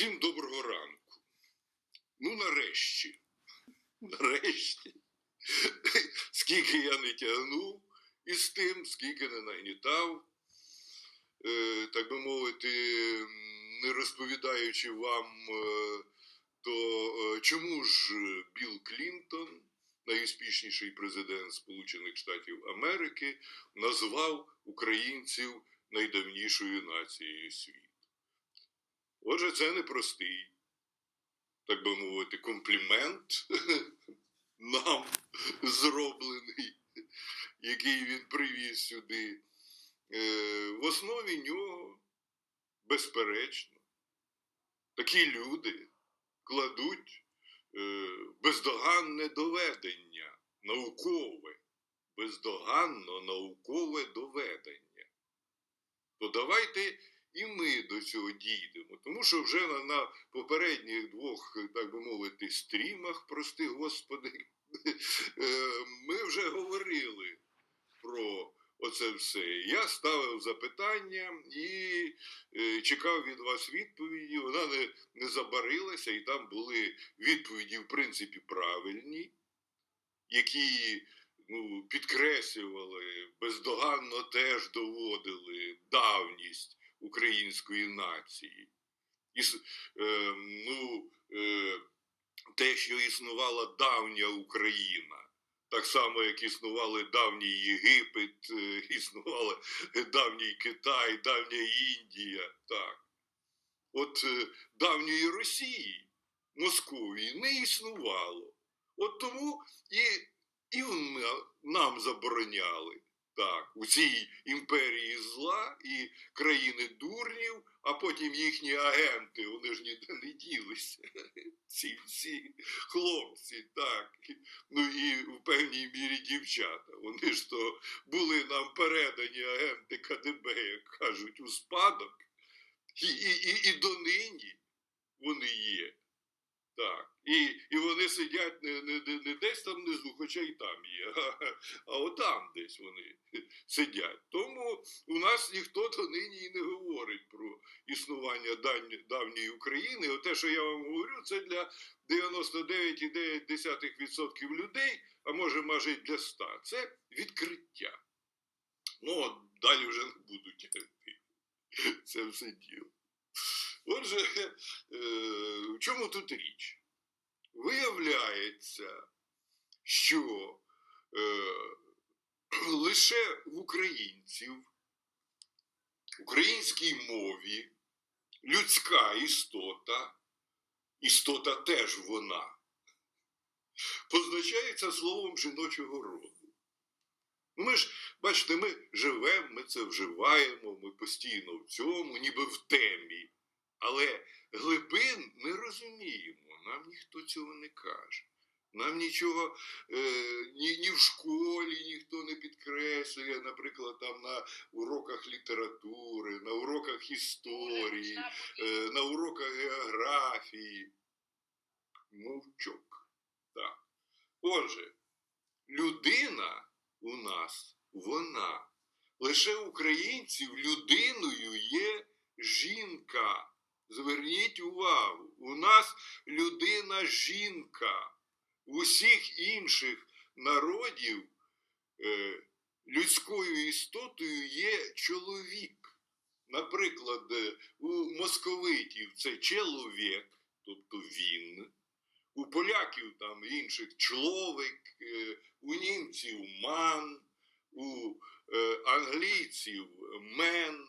Всім доброго ранку. Ну, нарешті. Нарешті. Скільки я не тягнув із тим, скільки не нагнітав, е, так би мовити, не розповідаючи вам, е, то е, чому ж Білл Клінтон, найуспішніший президент Сполучених Штатів Америки, назвав українців найдавнішою нацією світу? Отже, це непростий, так би мовити, комплімент нам зроблений, який він привіз сюди. Е, В основі нього, безперечно, такі люди кладуть е, бездоганне доведення, наукове, бездоганно наукове доведення. То давайте і ми до цього дійдемо. Тому що вже на, на попередніх двох, так би мовити, стрімах, прости Господи, е, ми вже говорили про оце все. Я ставив запитання і е, чекав від вас відповіді. Вона не, не забарилася, і там були відповіді, в принципі, правильні, які ну, підкреслювали, бездоганно теж доводили давність української нації. І, е, ну, е, те, що існувала давня Україна, так само, як існували давній Єгипет, е, існували давній Китай, давня Індія. Так. От е, давньої Росії, Московії не існувало. От тому і, і нам забороняли. Так, у цій імперії зла і країни дурнів, а потім їхні агенти, вони ж ніде не ділися. Ці всі хлопці, так. Ну і в певній мірі дівчата. Вони ж то були нам передані агенти КДБ, як кажуть, у спадок. І, і, і, і донині вони є. Так. І, і вони сидять не, не, не, десь там внизу, хоча й там є, а, а отам десь вони сидять. Тому у нас ніхто донині і не говорить про існування давньої України. Оте, що я вам говорю, це для 99,9% людей, а може, й для 100. Це відкриття. Ну, от далі вже не буду тягти. Це все діло. Отже, е, в чому тут річ? Виявляється, що е, лише в українців, українській мові, людська істота, істота теж вона, позначається словом жіночого роду. Ми ж, бачите, ми живемо, ми це вживаємо, ми постійно в цьому, ніби в темі. Але глибин ми розуміємо, нам ніхто цього не каже. Нам нічого е, ні, ні в школі ніхто не підкреслює, наприклад, там на уроках літератури, на уроках історії, е, на уроках географії. Мовчок. Так. Отже, людина у нас, вона. Лише українців людиною є жінка. Зверніть увагу, у нас людина жінка. У усіх інших народів е, людською істотою є чоловік. Наприклад, е, у московитів це чоловік, тобто він, у поляків там інших чоловік, е, у німців ман, у англійців мен,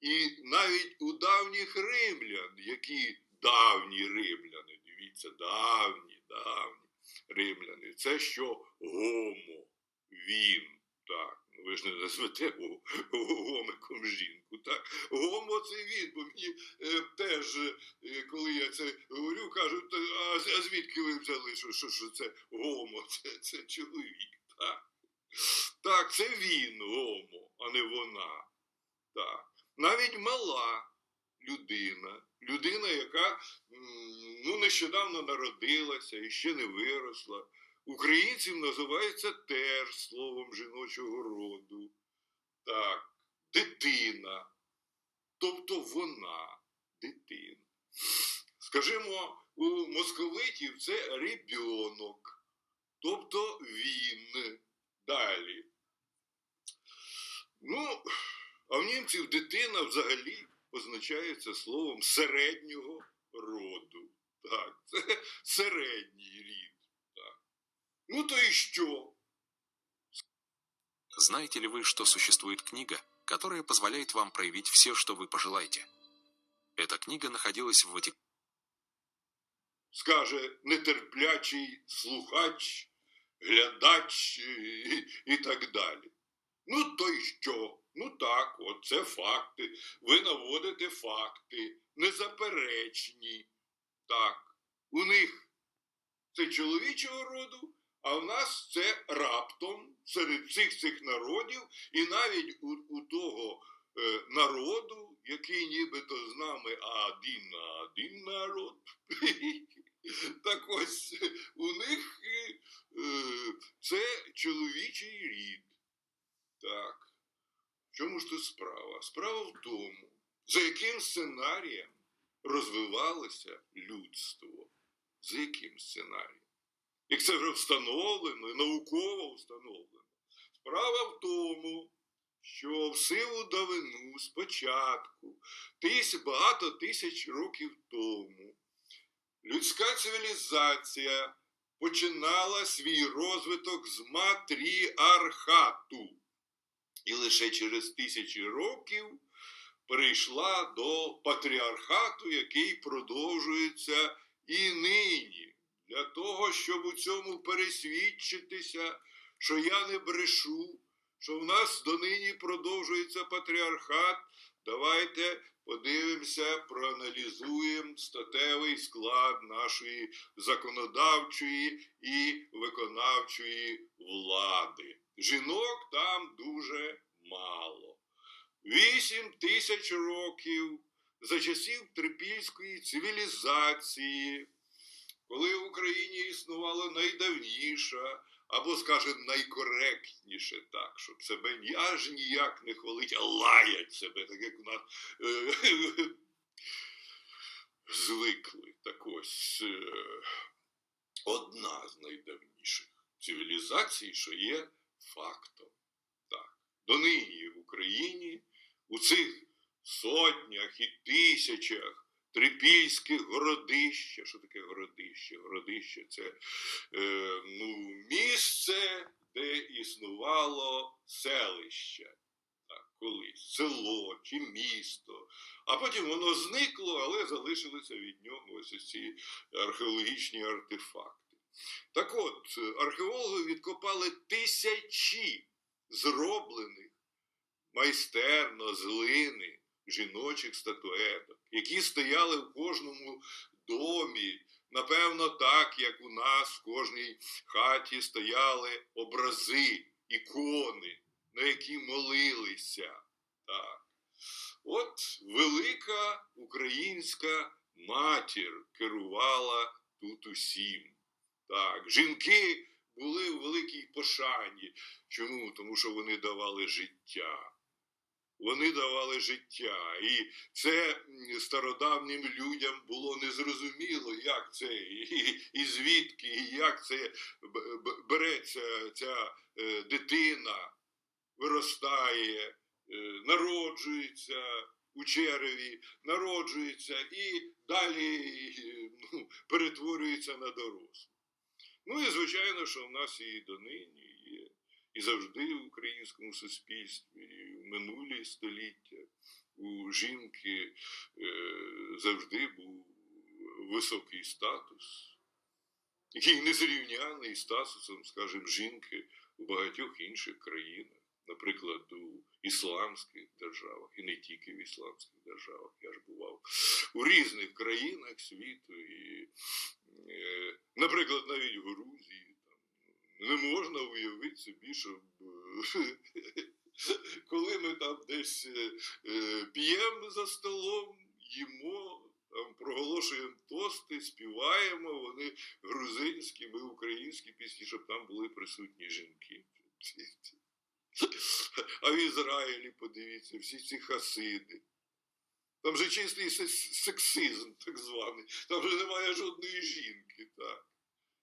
і навіть у давніх римлян, які давні римляни, дивіться, давні, давні римляни, це що гомо, він. Так, ну ви ж не назвете гомиком жінку. Так, гомо це він, бо мені е, теж, е, коли я це говорю, кажуть, а, а звідки ви взяли, що, що, що це гомо, це, це чоловік. Так. так, це він гомо, а не вона. Так. Навіть мала людина, людина, яка ну, нещодавно народилася і ще не виросла. Українців називається теж словом жіночого роду. Так, дитина. Тобто вона, дитина. Скажімо, у московитів це ребенок, тобто він. Далі. Ну, а в німців дитина взагалі позначається словом середнього роду. Так, це середній рід. Так. Ну то і що? Знаете ли вы, что существует книга, которая позволяет вам проявить все, что вы пожелаете? Эта книга находилась в Ватикане. скаже нетерплячий слухач, глядач і, і так далі. Ну, то й що? Ну так, от це факти. Ви наводите факти, незаперечні. Так, у них це чоловічого роду, а в нас це раптом серед всіх цих народів, і навіть у, у того е, народу, який нібито з нами один на один народ. Так ось у них е, е, це чоловічий рід. Так. В чому ж тут справа? Справа в тому, за яким сценарієм розвивалося людство. За яким сценарієм? Як це вже встановлено, науково встановлено. Справа в тому, що в силу давину спочатку, тис, багато тисяч років тому, людська цивілізація починала свій розвиток з матріархату. І лише через тисячі років перейшла до патріархату, який продовжується і нині. Для того, щоб у цьому пересвідчитися, що я не брешу, що в нас донині продовжується патріархат, давайте подивимося, проаналізуємо статевий склад нашої законодавчої і виконавчої влади. Жінок там дуже мало. Вісім тисяч років за часів трипільської цивілізації, коли в Україні існувала найдавніша, або, скажімо, найкоректніше так, щоб себе ні аж ніяк не хвалить, а лаять себе, так як у нас е, звикли. Так ось е, одна з найдавніших цивілізацій, що є фактом. Так. Донині в Україні у цих сотнях і тисячах трипільських городища. Що таке городище? Городище це е, ну, місце, де існувало селище. Так, колись село чи місто. А потім воно зникло, але залишилися від нього ось ці археологічні артефакти. Так от, археологи відкопали тисячі зроблених майстерно з глини жіночих статуеток, які стояли в кожному домі. Напевно, так, як у нас в кожній хаті стояли образи, ікони, на які молилися. Так. От велика українська матір керувала тут усім. Так, жінки були в великій пошані. Чому? Тому що вони давали життя. Вони давали життя. І це стародавнім людям було незрозуміло, як це і, і звідки, і як це береться ця е, дитина, виростає, е, народжується у череві, народжується і далі ну, перетворюється на дорослу. Ну і звичайно, що в нас і донині є, і завжди в українському суспільстві, минулі століття у жінки е, завжди був високий статус, який незрівняний з статусом, скажімо, жінки у багатьох інших країнах, наприклад, у ісламських державах, і не тільки в ісламських державах. Я ж бував у різних країнах світу, і, е, наприклад, навіть в Грузії. Не можна уявити собі, щоб е, коли ми там десь е, е, п'ємо за столом, їмо. Там проголошуємо тости, співаємо, вони грузинські, ми українські пісні, щоб там були присутні жінки. А в Ізраїлі, подивіться, всі ці хасиди. Там же чистий сексизм, так званий. Там же немає жодної жінки. Так.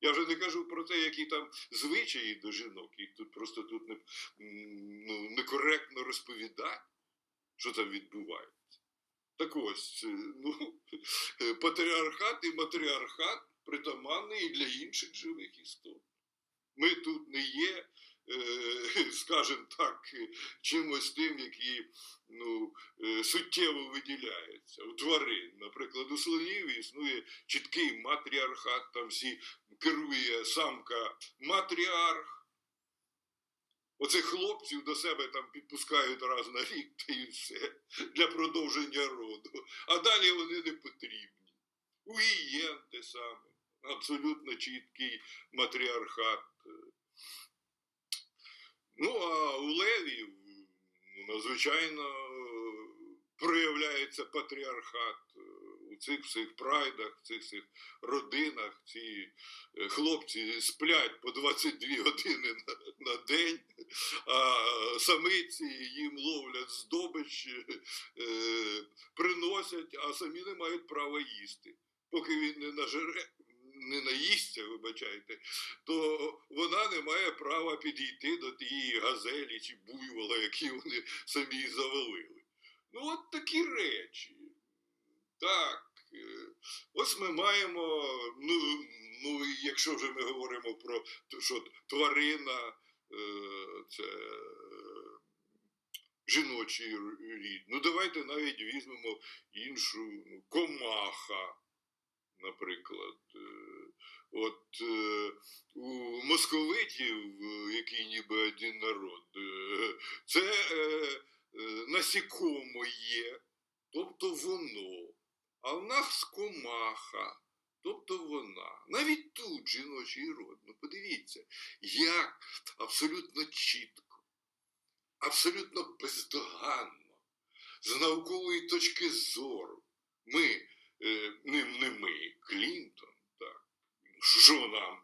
Я вже не кажу про те, які там звичаї до жінок, і тут просто тут не, ну, некоректно розповідати, що там відбувається. Так ось, е, ну, патріархат і матріархат притаманний і для інших живих істот. Ми тут не є, скажімо так, е, чимось тим, які ну, е, суттєво виділяються. У тварин, наприклад, у слонів існує чіткий матріархат, там всі керує самка матріарх. Оцих хлопців до себе там підпускають раз на рік та і все для продовження роду. А далі вони не потрібні. У гієн те саме. Абсолютно чіткий матріархат. Ну, а у левів ну, надзвичайно е, проявляється патріархат е, у цих всіх прайдах, цих всіх родинах. Ці е, хлопці сплять по 22 години на, на день, а самиці їм ловлять здобич, е, приносять, а самі не мають права їсти. Поки він не нажере, не наїсться, вибачайте, то вона не має права підійти до тієї газелі чи буйвола, які вони самі завалили. Ну, от такі речі. Так. е, Ось ми маємо, ну, ну якщо вже ми говоримо про що тварина е, це е, жіночий рід. Ну, давайте навіть візьмемо іншу ну, комаха, наприклад. От е, у московитів, е, який ніби один народ, е, це насікомо є, тобто воно. А в нас комаха, тобто вона. Навіть тут жіночий род. Ну подивіться, як абсолютно чітко, абсолютно бездоганно, з наукової точки зору. Ми, не, не ми, Клінтон, що нам?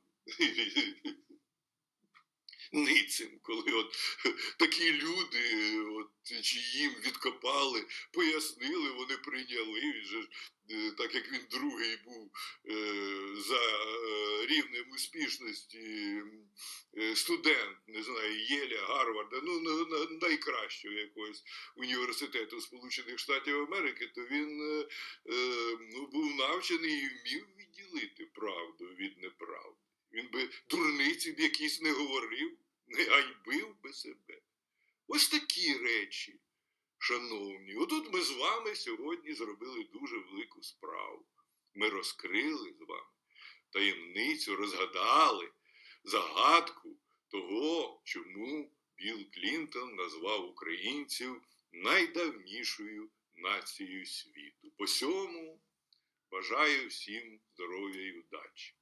Ницим, коли от такі люди, от, чи їм відкопали, пояснили, вони прийняли, він е, так як він другий був е, за е, рівнем успішності студент, не знаю, Єля, Гарварда, ну на, на, найкращого якогось університету Сполучених Штатів Америки, то він ну, був навчений і вмів відділити правду від неправди. Він би дурниці б якісь не говорив, не ганьбив би себе. Ось такі речі, шановні. Отут ми з вами сьогодні зробили дуже велику справу. Ми розкрили з вами таємницю, розгадали загадку того, чому Білл Клінтон назвав українців найдавнішою нацією світу. По сьому бажаю всім здоров'я і удачі.